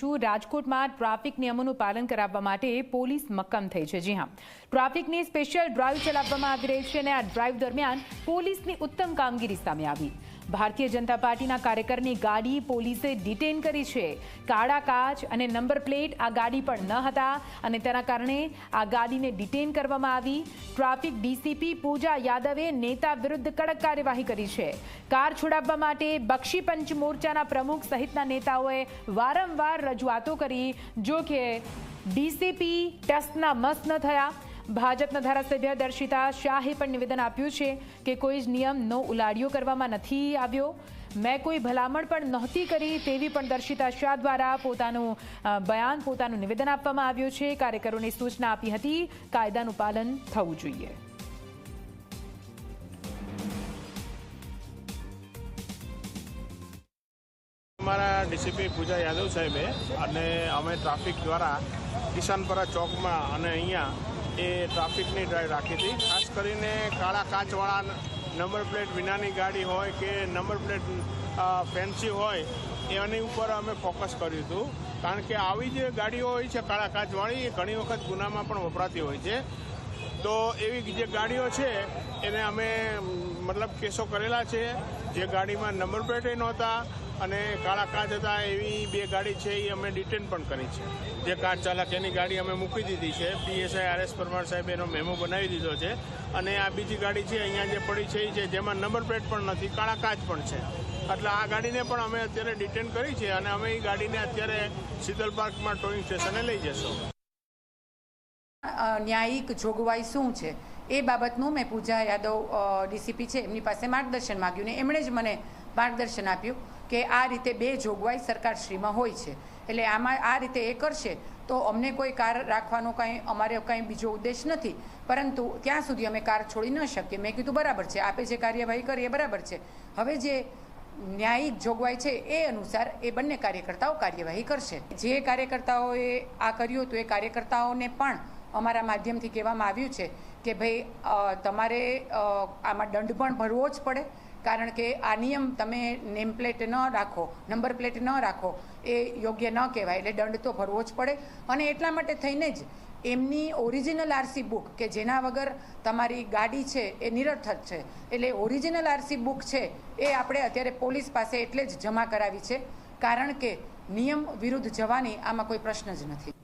કરીશું. રાજકોટમાં ટ્રાફિક નિયમોનું પાલન કરાવવા માટે પોલીસ મક્કમ થઈ છે. જી હા. ટ્રાફિકની સ્પેશિયલ ડ્રાઈવ ચલાવવામાં આવી રહી છે અને આ ડ્રાઈવ દરમિયાન પોલીસની ઉત્તમ કામગીરી સામે આવી. ભારતીય જનતા પાર્ટીના કાર્યકરની ગાડી પોલીસે ડિટેન કરી છે. કાળા કાચ અને નંબર પ્લેટ આ ગાડી પણ ન હતા અને તેના કારણે આ ગાડીને ડિટેન કરવામાં આવી. ટ્રાફિક ડીસીપી પૂજા યાદવે નેતા વિરુદ્ધ કડક કાર્યવાહી કરી છે. કાર છોડાવવા માટે બક્ષી પંચ મોરચાના પ્રમુખ સહિતના નેતાઓએ વારંવાર રજૂઆતો કરી, જો કે ડીસીપી ટેસ્ટના મસ્ત ન થયા. ભાજપના ધારાસભ્ય દર્શિતા શાહે પણ નિવેદન આપ્યું છે કે કોઈ જ નિયમનો ઉલાડિયો કરવામાં નથી આવ્યો. મેં કોઈ ભલામણ પણ નહોતી કરી તેવી પણ દર્શિતા શાહ દ્વારા પોતાનું બયાન, પોતાનું નિવેદન આપવામાં આવ્યું છે. કાર્યકરોને સૂચના આપી હતી, કાયદાનું પાલન થવું જોઈએ. અમારા ડીસીપી પૂજા યાદવ સાહેબે અને અમે ટ્રાફિક દ્વારા કિસાનપરા ચોકમાં અને અહીંયા એ ટ્રાફિકની ડ્રાઈવ રાખી હતી. ખાસ કરીને કાળા કાચવાળા નંબર પ્લેટ વિનાની ગાડી હોય કે નંબર પ્લેટ ફેન્સી હોય, એની ઉપર અમે ફોકસ કર્યું હતું. કારણ કે આવી જે ગાડીઓ હોય છે કાળા કાચવાળી, એ ઘણી વખત ગુનામાં પણ વપરાતી હોય છે. તો એવી જે ગાડીઓ છે, એને અમે, મતલબ કેસો કરેલા છે. જે ગાડીમાં નંબર પ્લેટે નહોતા અને કાળા કાચ હતા એવી બે ગાડી છે, એ અમે ડિટેન પણ કરી છે. જે કાર ચાલક એની ગાડી અમે મૂકી દીધી છે. પીએસઆઈ આર એસ પરમાર સાહેબ એનો મેમો બનાવી દીધો છે. અને આ બીજી ગાડી છે, અહીંયા જે પડી છે, એ છે, જેમાં નંબર પ્લેટ પણ નથી, કાળા કાચ પણ છે. એટલે આ ગાડીને પણ અમે અત્યારે ડિટેન કરી છે અને અમે એ ગાડીને અત્યારે શીતલ પાર્કમાં ટોઈંગ સ્ટેશને લઈ જશું. ન્યાયિક જોગવાઈ શું છે? એ બાબતનું મેં પૂજા યાદવ ડીસીપી છે, એમની પાસે માર્ગદર્શન માગ્યું ને એમણે જ મને માર્ગદર્શન આપ્યું. કે આ રીતે બે જોગવાઈ સરકારશ્રીમાં હોય છે. એટલે આમાં આ રીતે એ કરશે, તો અમને કોઈ કાર રાખવાનો કાંઈ, અમારે કંઈ બીજો ઉદ્દેશ નથી. પરંતુ ત્યાં સુધી અમે કાર છોડી ન શકીએ. મેં કીધું બરાબર છે, આપે જે કાર્યવાહી કરી એ બરાબર છે. હવે જે ન્યાયિક જોગવાઈ છે એ અનુસાર એ બંને કાર્યકર્તાઓ કાર્યવાહી કરશે. જે કાર્યકર્તાઓએ આ કર્યું હતું, એ કાર્યકર્તાઓને પણ અમારા માધ્યમથી કહેવામાં આવ્યું છે કે ભાઈ તમારે આમાં દંડ પણ ભરવો જ પડે. કારણ કે આ નિયમ તમે નેમ પ્લેટ ન રાખો નંબર પ્લેટ ન રાખો, એ યોગ્ય ન કહેવાય. એટલે દંડ તો ભરવો જ પડે. અને એટલા માટે થઈને જ એમની ઓરિજિનલ આરસી બુક કે જેના વગર તમારી ગાડી છે એ નિરર્થક છે. એટલે ઓરિજિનલ આરસી બુક છે એ આપણે અત્યારે પોલીસ પાસે એટલે જ જમા કરાવી છે. કારણ કે નિયમ વિરુદ્ધ જવાની આમાં કોઈ પ્રશ્ન જ નથી.